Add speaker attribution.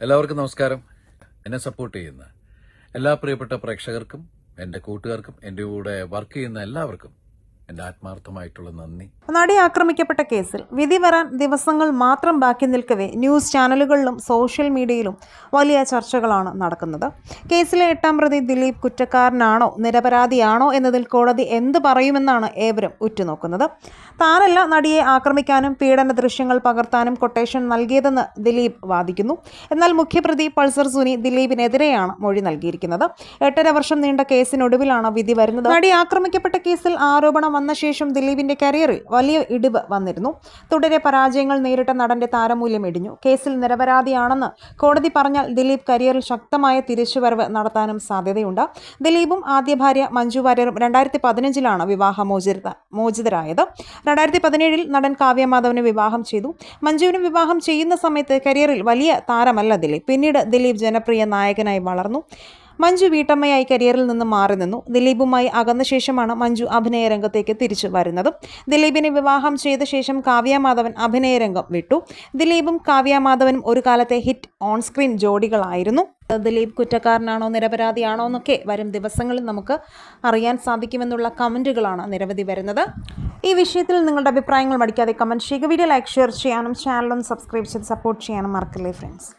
Speaker 1: എല്ലാവർക്കും നമസ്കാരം. എന്നെ സപ്പോർട്ട് ചെയ്യുന്ന എല്ലാ പ്രിയപ്പെട്ട പ്രേക്ഷകർക്കും എന്റെ കൂട്ടുകാർക്കും എന്റെ കൂടെ വർക്ക് ചെയ്യുന്ന എല്ലാവർക്കും എന്റെ ആത്മാർത്ഥമായിട്ടുള്ള നന്ദി.
Speaker 2: നടി ആക്രമിക്കപ്പെട്ട കേസിൽ വിധി വരാൻ ദിവസങ്ങൾ മാത്രം ബാക്കി നിൽക്കവേ ന്യൂസ് ചാനലുകളിലും സോഷ്യൽ മീഡിയയിലും വലിയ ചർച്ചകളാണ് നടക്കുന്നത്. കേസിലെ എട്ടാം പ്രതി ദിലീപ് കുറ്റക്കാരനാണോ നിരപരാധിയാണോ എന്നതിൽ കോടതി എന്ത് പറയുമെന്നാണ് ഏവരും ഉറ്റുനോക്കുന്നത്. താനല്ല നടിയെ ആക്രമിക്കാനും പീഡന ദൃശ്യങ്ങൾ പകർത്താനും കൊട്ടേഷൻ നൽകിയതെന്ന് ദിലീപ് വാദിക്കുന്നു. എന്നാൽ മുഖ്യപ്രതി പൾസർ സുനി ദിലീപിനെതിരെയാണ് മൊഴി നൽകിയിരിക്കുന്നത്. എട്ടര വർഷം നീണ്ട കേസിനൊടുവിലാണ് വിധി വരുന്നത്. നടി ആക്രമിക്കപ്പെട്ട കേസിൽ ആരോപണം വന്ന ശേഷം ദിലീപിന്റെ കരിയറിൽ വലിയ ഇടിവ് വന്നിരുന്നു. തുടരെ പരാജയങ്ങൾ നേരിട്ട നടന്റെ താരമൂല്യം ഇടിഞ്ഞു. കേസിൽ നിരപരാധിയാണെന്ന് കോടതി പറഞ്ഞാൽ ദിലീപ് കരിയറിൽ ശക്തമായ തിരിച്ചുവരവ് നടത്താനും സാധ്യതയുണ്ട്. ദിലീപും ആദ്യ ഭാര്യ മഞ്ജു വാര്യറും രണ്ടായിരത്തി പതിനഞ്ചിലാണ് വിവാഹമോചിത മോചിതരായത്. രണ്ടായിരത്തി പതിനേഴിൽ നടൻ കാവ്യ മാധവനെ വിവാഹം ചെയ്തു. മഞ്ജുവിനും വിവാഹം ചെയ്യുന്ന സമയത്ത് കരിയറിൽ വലിയ താരമല്ല ദിലീപ്. പിന്നീട് ദിലീപ് ജനപ്രിയ നായകനായി വളർന്നു. മഞ്ജു വീട്ടമ്മയായി കരിയറിൽ നിന്ന് മാറി നിന്നു. ദിലീപുമായി അകന്ന ശേഷമാണ് മഞ്ജു അഭിനയ രംഗത്തേക്ക് തിരിച്ചു വരുന്നത്. ദിലീപിനെ വിവാഹം ചെയ്ത ശേഷം കാവ്യ മാധവൻ അഭിനയ രംഗം വിട്ടു. ദിലീപും കാവ്യ മാധവനും ഒരു കാലത്തെ ഹിറ്റ് ഓൺ സ്ക്രീൻ ജോഡികളായിരുന്നു. ദിലീപ് കുറ്റക്കാരനാണോ നിരപരാധിയാണോ എന്നൊക്കെ വരും ദിവസങ്ങളിൽ നമുക്ക് അറിയാൻ സാധിക്കുമെന്നുള്ള കമന്റുകളാണ് നിരവധി വരുന്നത്. ഈ വിഷയത്തിൽ നിങ്ങളുടെ അഭിപ്രായങ്ങൾ മടിക്കാതെ കമന്റ് ചെയ്യുക. വീഡിയോ ലൈക്ക് ഷെയർ ചെയ്യാനും ചാനലൊന്ന് സബ്സ്ക്രൈബ് ചെയ്ത് സപ്പോർട്ട് ചെയ്യാനും മറക്കല്ലേ ഫ്രണ്ട്സ്